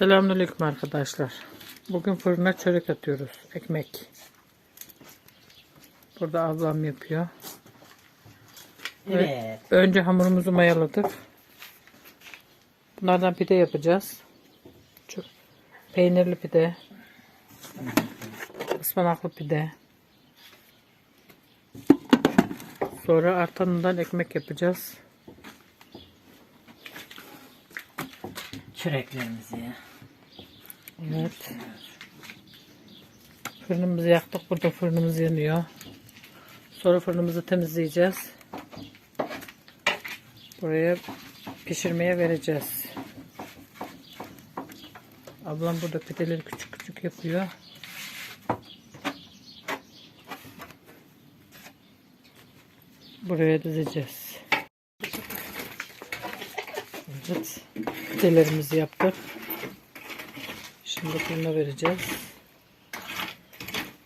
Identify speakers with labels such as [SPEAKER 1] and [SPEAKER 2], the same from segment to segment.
[SPEAKER 1] Selamünaleyküm arkadaşlar. Bugün fırına çörek atıyoruz. Ekmek. Burada ablam yapıyor.
[SPEAKER 2] Evet.
[SPEAKER 1] Önce hamurumuzu mayaladık. Bunlardan pide yapacağız. Çok peynirli pide. ıspanaklı pide. Sonra artanından ekmek yapacağız.
[SPEAKER 2] Çöreklerimizi.
[SPEAKER 1] Evet. Fırınımızı yaktık. Burada fırınımız yanıyor. Sonra fırınımızı temizleyeceğiz. Buraya pişirmeye vereceğiz. Ablam burada pideleri küçük küçük yapıyor. Buraya dizeceğiz. Evet. Pidelerimizi yaptık. Şimdi fırına vereceğiz.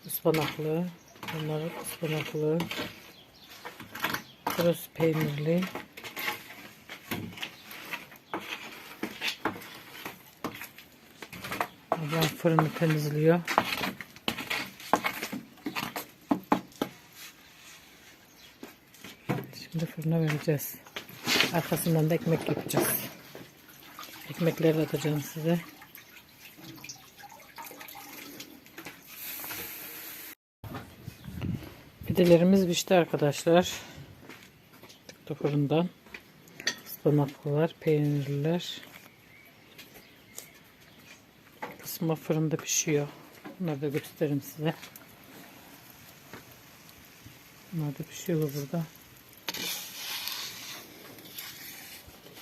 [SPEAKER 1] Ispanaklı. Bunlar ıspanaklı. Burası peynirli. Ablam fırını temizliyor. Şimdi fırına vereceğiz. Arkasından da ekmek yapacağız. Ekmekleri atacağım size. Pidelerimiz pişti arkadaşlar. Çıktı fırından. Ispanaklılar, peynirliler. Kısma fırında pişiyor. Bunları da göstereyim size. Bunlar da pişiyor burada.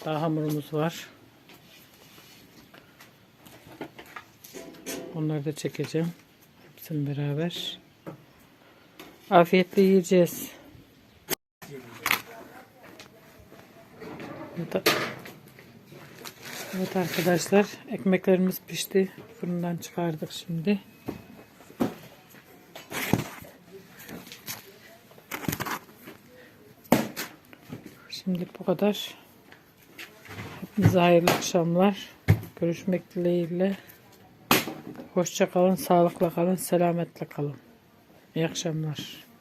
[SPEAKER 1] Daha hamurumuz var. Onları da çekeceğim. Hepsini beraber. Afiyetle yiyeceğiz. Evet, arkadaşlar ekmeklerimiz pişti. Fırından çıkardık şimdi. Şimdi bu kadar. Hepinize hayırlı akşamlar. Görüşmek dileğiyle. Hoşça kalın, sağlıkla kalın, selametle kalın. İyi akşamlar.